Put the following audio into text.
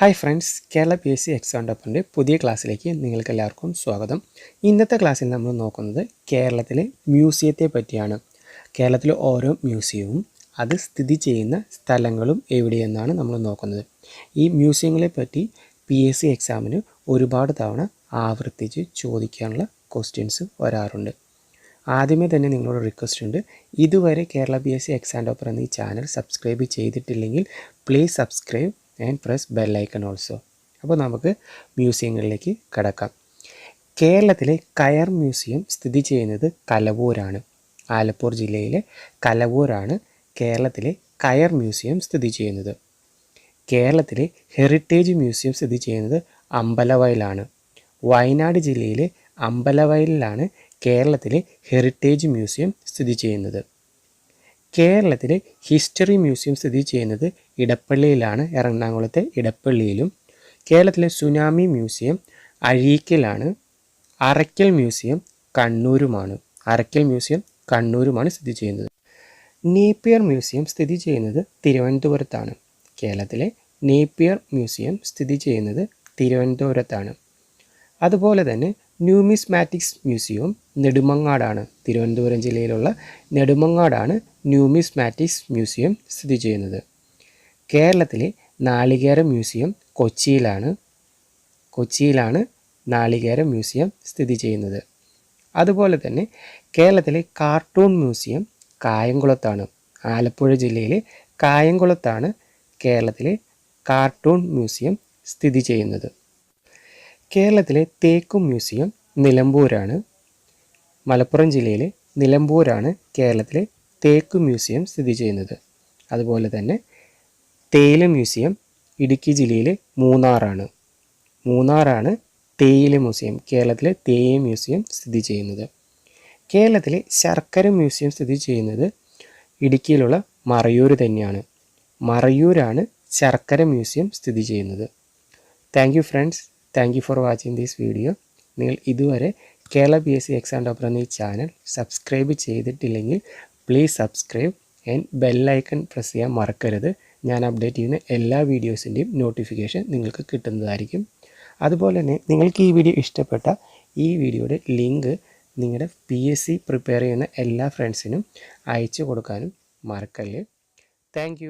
Hi friends Kerala P S C exam പുതിയ ക്ലാസ്സിലേക്ക് നിങ്ങൾക്ക് എല്ലാവർക്കും സ്വാഗതം. ഇന്നത്തെ ക്ലാസ്സിൽ നമ്മൾ നോക്കുന്നത് കേരളത്തിലെ മ്യൂസിയത്തെ പറ്റിയാണ്. കേരളത്തിലെ ഓരോ മ്യൂസിയവും അത് സ്ഥിതി ചെയ്യുന്ന സ്ഥലങ്ങളും എവിടെയെന്നാണ് നമ്മൾ നോക്കുന്നത്. ഈ മ്യൂസിയങ്ങളെ പറ്റി പി എസ് സി എക്സാമിന് ഒരുപാട് തവണ ആവർത്തിച്ച് ചോദിക്കാനുള്ള ക്വസ്റ്റ്യൻസ് വരാറുണ്ട്. ആദ്യമേ തന്നെ നിങ്ങളോട് റിക്വസ്റ്റ് ഉണ്ട്. ഇതുവരെ Kerala P S C exam topper എന്ന ഈ ചാനൽ സബ്സ്ക്രൈബ് ചെയ്തിട്ടില്ലെങ്കിൽ please subscribe and press bell icon also അപ്പോൾ നമുക്ക് മ്യൂസിയങ്ങളിലേക്ക് കടക്കാം. കേരളത്തിലെ കയർ മ്യൂസിയം സ്ഥിതി ചെയ്യുന്നത് കലവൂരാണ്. ആലപ്പൂർ ജില്ലയിലെ കലവൂരാണ് കേരളത്തിലെ കയർ മ്യൂസിയം സ്ഥിതി ചെയ്യുന്നത്. കേരളത്തിലെ ഹെറിറ്റേജ് മ്യൂസിയം സ്ഥിതി ചെയ്യുന്നത് അമ്പലവയലാണ്. വയനാട് ജില്ലയിലെ അമ്പലവയലിലാണ് കേരളത്തിലെ ഹെറിറ്റേജ് മ്യൂസിയം സ്ഥിതി ചെയ്യുന്നത്. കേരളത്തിലെ ഹിസ്റ്ററി മ്യൂസിയം സ്ഥിതി ചെയ്യുന്നത് ഇടപ്പള്ളിയിലാണ് എറണാകുളത്തെ ഇടപ്പള്ളിയിലും. കേരളത്തിലെ സുനാമി മ്യൂസിയം അഴീക്കലാണ് അറയ്ക്കൽ മ്യൂസിയം കണ്ണൂരുമാണ്. അറയ്ക്കൽ മ്യൂസിയം കണ്ണൂരുമാണ് സ്ഥിതി ചെയ്യുന്നത്. നേപ്പിയർ മ്യൂസിയം സ്ഥിതി ചെയ്യുന്നത് തിരുവനന്തപുരത്താണ്. കേരളത്തിലെ നേപ്പിയർ മ്യൂസിയം സ്ഥിതി ചെയ്യുന്നത് തിരുവനന്തപുരത്താണ്. അതുപോലെ തന്നെ ന്യൂമിസ്മാറ്റിക്സ് മ്യൂസിയം നെടുമങ്ങാടാണ്. തിരുവനന്തപുരം ജില്ലയിലുള്ള നെടുമങ്ങാടാണ് ന്യൂമിസ്മാറ്റിക്സ് മ്യൂസിയം സ്ഥിതി ചെയ്യുന്നത്. കേരളത്തിലെ നാളികേര മ്യൂസിയം കൊച്ചിയിലാണ്. കൊച്ചിയിലാണ് നാളികേര മ്യൂസിയം സ്ഥിതി ചെയ്യുന്നത്. അതുപോലെ തന്നെ കേരളത്തിലെ കാർട്ടൂൺ മ്യൂസിയം കായംകുളത്താണ്. ആലപ്പുഴ ജില്ലയിലെ കായംകുളത്താണ് കേരളത്തിലെ കാർട്ടൂൺ മ്യൂസിയം സ്ഥിതി ചെയ്യുന്നത്. കേരളത്തിലെ തേക്കും മ്യൂസിയം നിലമ്പൂരാണ്. മലപ്പുറം ജില്ലയിലെ നിലമ്പൂരാണ് കേരളത്തിലെ തേക്ക് മ്യൂസിയം സ്ഥിതി ചെയ്യുന്നത്. അതുപോലെ തന്നെ തേയില മ്യൂസിയം ഇടുക്കി ജില്ലയിലെ മൂന്നാറാണ്. മൂന്നാറാണ് തേയില മ്യൂസിയം കേരളത്തിലെ തേയില മ്യൂസിയം സ്ഥിതി ചെയ്യുന്നത്. കേരളത്തിലെ ശർക്കര മ്യൂസിയം സ്ഥിതി ചെയ്യുന്നത് ഇടുക്കിയിലുള്ള മറയൂർ തന്നെയാണ്. മറയൂരാണ് ശർക്കര മ്യൂസിയം സ്ഥിതി ചെയ്യുന്നത്. Thank friends. Thank you for watching this video നിങ്ങൾ ഇതുവരെ Kerala P S C exam topper എന്നീ ചാനൽ സബ്സ്ക്രൈബ് ചെയ്തിട്ടില്ലെങ്കിൽ please subscribe and bell icon press ചെയ്യാൻ മറക്കരുത്. ഞാൻ അപ്ഡേറ്റ് ചെയ്യുന്ന എല്ലാ വീഡിയോസിന്റെയും നോട്ടിഫിക്കേഷൻ നിങ്ങൾക്ക് കിട്ടുന്നതായിരിക്കും. അതുപോലെ തന്നെ നിങ്ങൾക്ക് ഈ വീഡിയോ ഇഷ്ടപ്പെട്ട ഈ വീഡിയോയുടെ ലിങ്ക് നിങ്ങളുടെ പി എസ് സി പ്രിപ്പയർ ചെയ്യുന്ന എല്ലാ ഫ്രണ്ട്സിനും അയച്ചു കൊടുക്കാനും മറക്കല്ലേ. താങ്ക്